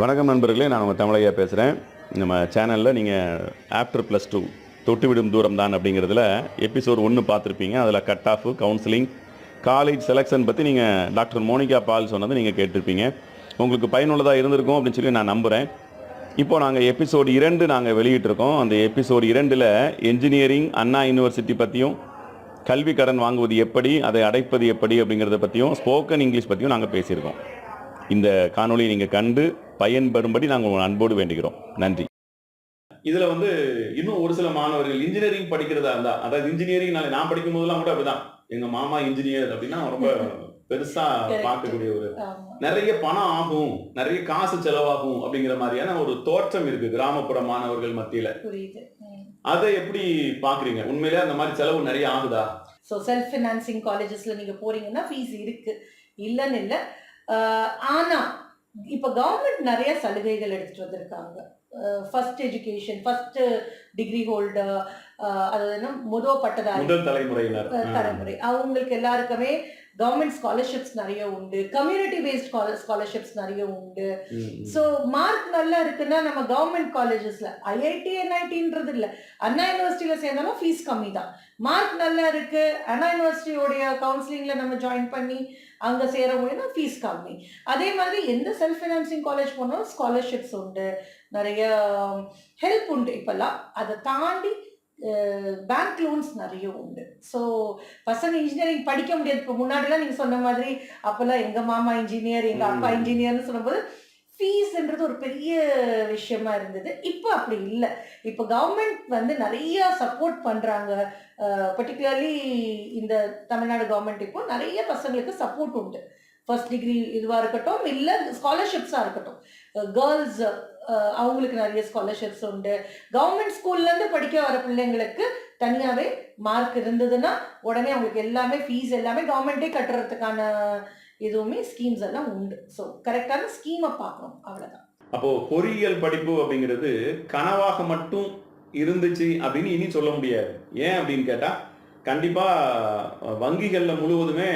வணக்கம் நண்பர்களே நான் உங்கள் தமிழையா பேசுகிறேன் நம்ம சேனலில் நீங்கள் ஆஃப்டர் ப்ளஸ் டூ தொட்டு விடும் தூரம் தான் அப்படிங்கிறதுல எபிசோட் ஒன்று பார்த்துருப்பீங்க. அதில் cut off counselling college selection பற்றி நீங்கள் டாக்டர் மோனிகா பால் சொன்னதை நீங்கள் கேட்டிருப்பீங்க. உங்களுக்கு பயனுள்ளதாக இருந்திருக்கும் அப்படின்னு சொல்லி நான் நம்புகிறேன் இப்போது நாங்கள் எபிசோடு இரண்டு நாங்கள் வெளியிட்டிருக்கோம். அந்த எபிசோடு இரண்டில் என்ஜினியரிங் அண்ணா யூனிவர்சிட்டி பற்றியும் கல்வி கடன் வாங்குவது எப்படி அதை அடைப்பது எப்படி அப்படிங்கிறத பற்றியும் ஸ்போக்கன் இங்கிலீஷ் பற்றியும் நாங்கள் பேசியிருக்கோம். இந்த காணொலியை நீங்கள் கண்டு பயன்பெறும்படி நாங்கள் உங்கள் அன்போடு வேண்டுகிறோம். நன்றி. இதில் வந்து இன்னும் ஒரு சில மாணவர்கள் இன்ஜினியரிங் படிக்கிறதா இருந்தா அதாவது இன்ஜினியரிங் நான் நான் படிக்கும் போதெல்லாம் கூட அப்படிதான். எங்க மாமா இன்ஜினியர் அப்படின்னா ரொம்ப பெருசா. பார்க்கக்கூடிய ஒரு. நிறைய பணம் ஆகும் நிறைய காசு செலவாகும் அப்படிங்கிற மாதிரியான ஒரு தோற்றம் இருக்கு கிராமப்புற மாணவர்கள் மத்தியில. புரியுது. அதை எப்படி பாக்குறீங்க உண்மையிலே அந்த மாதிரி செலவு நிறைய ஆகுதா? ஸோ செல்ஃப் ஃபினான்சிங் காலேஜஸ்ல நீங்க போறீங்கன்னா ஃபீஸ் இருக்கு. இல்லைன்னு இல்லை. ஆஹ் ஆனா இப்போ கவர்மெண்ட் நிறைய சலுகைகள் எடுத்துட்டு வந்திருக்காங்க. First education first degree holder அது என்ன முதல் பட்டதாரி தலைமுறையினர். தலைமுறை. அவங்களுக்கு எல்லாருக்குமே கவர்மெண்ட் ஸ்காலர்ஷிப்ஸ் நிறைய உண்டு. கம்யூனிட்டி பேஸ்ட் ஸ்காலர்ஷிப்ஸ் நிறைய உண்டு. ஸோ மார்க் நல்லா இருக்குன்னா நம்ம கவர்மெண்ட் காலேஜஸ்ல ஐஐடி என்ஐடின்றது இல்லை. அண்ணா யூனிவர்சிட்டியில சேர்ந்தாலும் ஃபீஸ் கம்மி தான் மார்க் நல்லா இருக்கு. அண்ணா யூனிவர்சிட்டியோடைய கவுன்சிலிங்ல நம்ம ஜாயின் பண்ணி அங்க சேர முடியும்னா ஃபீஸ் கம்மி. அதே மாதிரி எந்த செல்ஃப் ஃபினான்சிங் காலேஜ் போனாலும் ஸ்காலர்ஷிப்ஸ் உண்டு. நிறைய ஹெல்ப் உண்டு இப்பெல்லாம். அதை தாண்டி பேங்க் லோன்ஸ் நிறைய உண்டு. ஸோ பசங்க இன்ஜினியரிங் படிக்க முடியாது. இப்போ முன்னாடிலாம் நீங்கள் சொன்ன மாதிரி அப்போல்லாம் எங்கள் மாமா இன்ஜினியர் எங்கள் அப்பா. இன்ஜினியர்னு சொல்லும்போது ஃபீஸ்ன்றது ஒரு பெரிய விஷயமா இருந்தது. இப்போ அப்படி இல்லை. இப்போ கவர்மெண்ட் வந்து நிறைய சப்போர்ட் பண்ணுறாங்க பர்டிகுலர்லி இந்த தமிழ்நாடு கவர்மெண்ட் இப்போ நிறைய பசங்களுக்கு சப்போர்ட் உண்டு. ஃபர்ஸ்ட் டிகிரி இதுவாக இருக்கட்டும் இல்லை ஸ்காலர்ஷிப்ஸாக இருக்கட்டும். கேர்ள்ஸ் அவங்களுக்கு நிறைய ஸ்காலர்ஷிப்ஸ் உண்டு. கவர்மெண்ட் ஸ்கூல்லேருந்து படிக்க வர பிள்ளைங்களுக்கு தனியாகவே மார்க் இருந்ததுன்னா உடனே அவங்களுக்கு எல்லாமே ஃபீஸ் எல்லாமே கவர்மெண்ட்டே கட்டுறதுக்கான இதுவுமே ஸ்கீம்ஸ் எல்லாம் உண்டு. ஸோ கரெக்டான ஸ்கீமை பார்க்கணும். அவ்வளோதான் அப்போ பொறியியல் படிப்பு அப்படிங்கிறது கனவாக மட்டும் இருந்துச்சு அப்படின்னு இனி சொல்ல முடியாது. ஏன் அப்படின்னு கேட்டா கண்டிப்பா அஹ், வங்கிகள்ல முழுவதுமே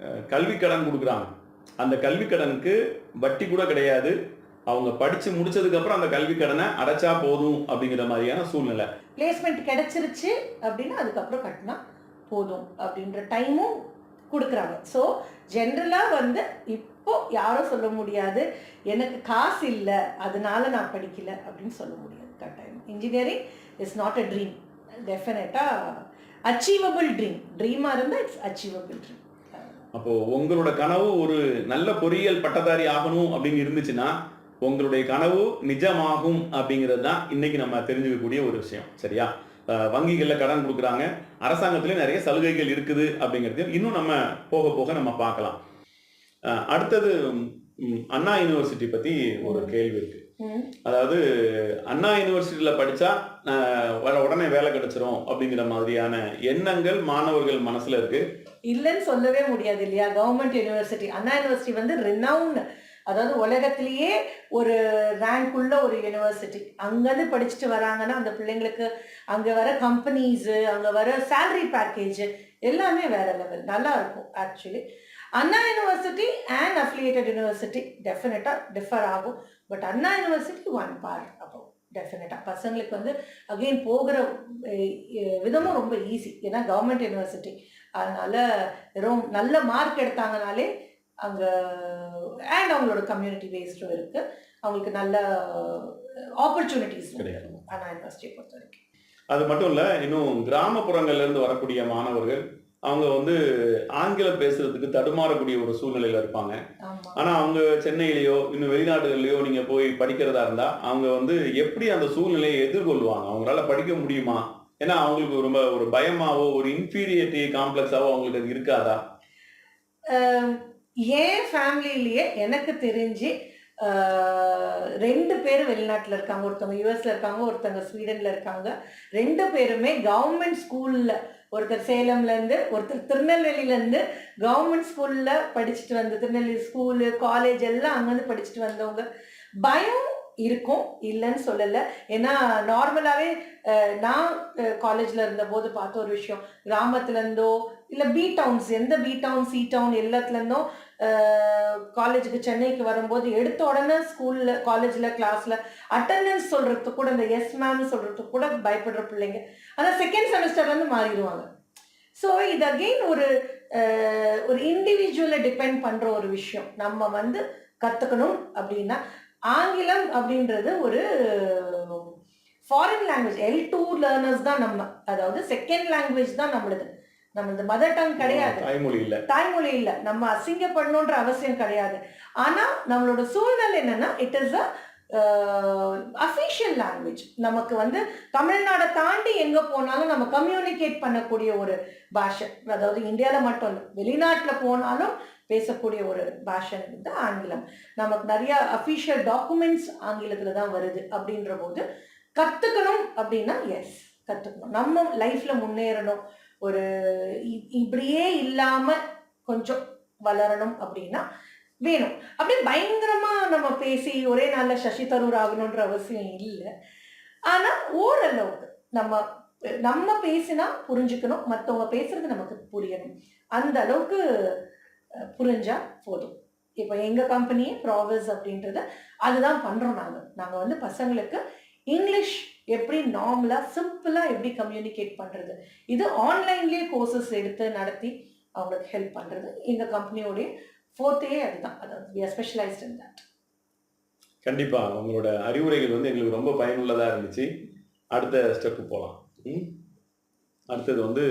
அஹ், கல்விக் கடன் கொடுக்குறாங்க. அந்த கல்விக் கடனுக்கு வட்டி கூட கிடையாது. அவங்க படிச்சு முடிச்சதுக்கு அப்புறம் அந்த கல்விக் கடனை அடைச்சா போதும் அப்படிங்கிற மாதிரியான சூழ்நிலை. பிளேஸ்மெண்ட் கிடைச்சிருச்சு அப்படின்னா அதுக்கப்புறம் கட்டினா போதும் அப்படின்ற டைமும் கொடுக்குறாங்க. ஸோ ஜென்ரலாக வந்து இப்போ யாரும் சொல்ல முடியாது. எனக்கு காசு இல்லை அதனால நான் படிக்கல அப்படின்னு சொல்ல முடியாது. கட்டாயம் engineering is not a dream டெஃபினட்டாக அச்சீவபிள் ட்ரீம் ட்ரீமாக இருந்தால் இட்ஸ் அச்சீவபிள் ட்ரீம் அப்போ உங்களோட கனவு ஒரு நல்ல பொறியியல் பட்டதாரி ஆகணும் அப்படின்னு இருந்துச்சுன்னா உங்களுடைய கனவு நிஜமாகும் அப்படிங்கிறது தான் இன்னைக்கு நம்ம தெரிஞ்சுக்கக்கூடிய ஒரு விஷயம். சரியா? வங்கிகள்ல கடன் கொடுக்குறாங்க. அரசாங்கத்திலே நிறைய சலுகைகள் இருக்குது அப்படிங்கிறதையும் இன்னும் நம்ம போக போக நம்ம பார்க்கலாம். அடுத்தது அண்ணா யூனிவர்சிட்டி பத்தி ஒரு கேள்வி இருக்கு. அதாவது அண்ணா யூனிவர்சிட்டியில வர- உடனே வேலை கிடைச்சிரும் அப்படிங்கிற மாதிரியான எண்ணங்கள் மாணவர்கள் மனசுல இருக்கு? இல்லைன்னு சொல்லவே முடியாது இல்லையா? கவர்மெண்ட் யூனிவர்சிட்டி அண்ணா யூனிவர்சிட்டி வந்து ரினவுன் அதாவது உலகத்திலேயே ஒரு ரேங்க் உள்ள ஒரு யூனிவர்சிட்டி அங்கேருந்து படிச்சுட்டு வராங்கன்னா அந்த பிள்ளைங்களுக்கு அங்கே வர கம்பெனிஸு அங்கே வர சேலரி பேக்கேஜ் எல்லாமே வேற லெவல் நல்லா இருக்கும் actually Anna university and affiliated university டெஃபினட்டாக டிஃபர் ஆகும். But Anna university on par அப்போ டெஃபினட்டாக பசங்களுக்கு வந்து அகெயின் போகிற விதமும் ரொம்ப ஈஸி ஏன்னா கவர்மெண்ட் யூனிவர்சிட்டி அதனால் ரொம்ப நல்ல மார்க் எடுத்தாங்கனாலே அங்கே அண்ட் அவங்களோட கம்யூனிட்டி பேஸ்டும் இருக்கு. அவங்களுக்கு நல்ல ஆப்பர்ச்சுனிட்டிஸ் கிடைக்கும். அண்ணா யூனிவர்சிட்டியை பொறுத்த வரைக்கும் அது மட்டும் இல்ல இன்னும் கிராமப்புறங்கள்ல இருந்து வரக்கூடிய மாணவர்கள் அவங்க வந்து ஆங்கிலம் பேசுறதுக்கு தடுமாறக்கூடிய ஒரு சூழ்நிலையில இருப்பாங்க. ஆனா அவங்க சென்னையிலயோ இன்னும் வெளிநாடுகள்லயோ நீங்க போய் படிக்கிறதா இருந்தா அவங்க வந்து எப்படி அந்த சூழ்நிலையை எதிர்கொள்வாங்க? அவங்களால படிக்க முடியுமா? ஏன்னா அவங்களுக்கு ரொம்ப ஒரு பயமாவோ ஒரு இன்ஃபீரியாரிட்டி காம்ப்ளெக்ஸாவோ அவங்களுக்கு இருக்காதா? என் ஃபேமிலியிலேயே எனக்கு தெரிஞ்சு ரெண்டு பேர் வெளிநாட்டில் இருக்காங்க. ஒருத்தவங்க யூஎஸ்ல இருக்காங்க ஒருத்தவங்க ஸ்வீடன்ல இருக்காங்க. ரெண்டு பேருமே கவர்மெண்ட் ஸ்கூல்ல ஒருத்தர் சேலம்லேருந்து ஒருத்தர் திருநெல்வேலியிலேருந்து கவர்மெண்ட் ஸ்கூலில் படிச்சுட்டு வந்து திருநெல்வேலி ஸ்கூலு காலேஜ் எல்லாம் அங்கேருந்து படிச்சுட்டு வந்தவங்க. பயம் இருக்கும் இல்லைன்னு சொல்லலை. ஏன்னா நார்மலாகவே நான் காலேஜில் இருந்தபோது பார்த்த ஒரு விஷயம். கிராமத்துலேருந்தோ இல்லை பி டவுன்ஸ் எந்த பி டவுன் சி டவுன் எல்லாத்துலேருந்தோ காலேஜுக்கு சென்னைக்கு வரும்போது எடுத்த உடனே ஸ்கூலில் காலேஜில் கிளாஸில் அட்டண்டன்ஸ் சொல்கிறதுக்கு கூட இந்த எஸ் மேம் சொல்கிறதுக்கு கூட பயப்படுற பிள்ளைங்க. ஆனால் செகண்ட் செமஸ்டர்லேருந்து மாறிடுவாங்க. ஸோ இது அகெயின் ஒரு ஒரு இண்டிவிஜுவலை டிபெண்ட் பண்ணுற ஒரு விஷயம். நம்ம வந்து கற்றுக்கணும் அப்படின்னா ஆங்கிலம் அப்படின்றது ஒரு foreign language L two learners தான் நம்ம அதாவது செகண்ட் லாங்குவேஜ் தான் நம்மளுது. நம்மளது மதர் டங் கிடையாது. தாய்மொழி இல்லை. தாய்மொழி இல்லை. நம்ம அசிங்கப்படணுன்ற அவசியம் கிடையாது. ஆனால் நம்மளோட சூழ்நிலை என்னன்னா it is a official language நமக்கு வந்து தமிழ்நாடை தாண்டி எங்கே போனாலும் நம்ம கம்யூனிகேட் பண்ணக்கூடிய ஒரு பாஷை. அதாவது இந்தியாவில் மட்டும் இல்லை வெளிநாட்டில் போனாலும் பேசக்கூடிய ஒரு பாஷை வந்து ஆங்கிலம். நமக்கு நிறைய அஃபிஷியல் டாக்குமெண்ட்ஸ் ஆங்கிலத்தில் தான் வருது அப்படின்ற போது கற்றுக்கணும் அப்படின்னா எஸ் கற்றுக்கணும் நம்ம லைஃப்பில் முன்னேறணும். ஒரு இ- இப்படியே இல்லாமல் கொஞ்சம் வளரணும் அப்படின்னா வேணும். அப்படியே பயங்கரமா நம்ம பேசி ஒரே நாள்ல சசி தரூர் ஆகணுன்ற அவசியம் இல்லை. ஆனா ஓரளவுக்கு நம்ம நம்ம பேசினா புரிஞ்சுக்கணும் மற்றவங்க பேசுறது நமக்கு புரியணும். அந்த அளவுக்கு புரிஞ்சா போதும். இப்போ எங்கள் கம்பெனியே ப்ராவஸ் அப்படின்றத அதுதான் பண்ணுறோம் நாங்கள் நாங்கள் வந்து பசங்களுக்கு இங்கிலீஷ் எப்படி நார்மலா சிம்பிளா எப்படி கம்யூனிகேட் பண்றது? இது ஆன்லைன்லேயே கோர்சஸ் எடுத்து நடத்தி அவங்களுக்கு ஹெல்ப் பண்றது. இந்த கம்பெனியோடைய ஃபோர்த்தே அதுதான். அதாவது we are தட் கண்டிப்பாக கண்டிப்பா உங்களோட அறிவுரைகள் வந்து எங்களுக்கு ரொம்ப பயனுள்ளதா இருந்துச்சு. அடுத்த ஸ்டெப்பு போகலாம் அடுத்தது வந்து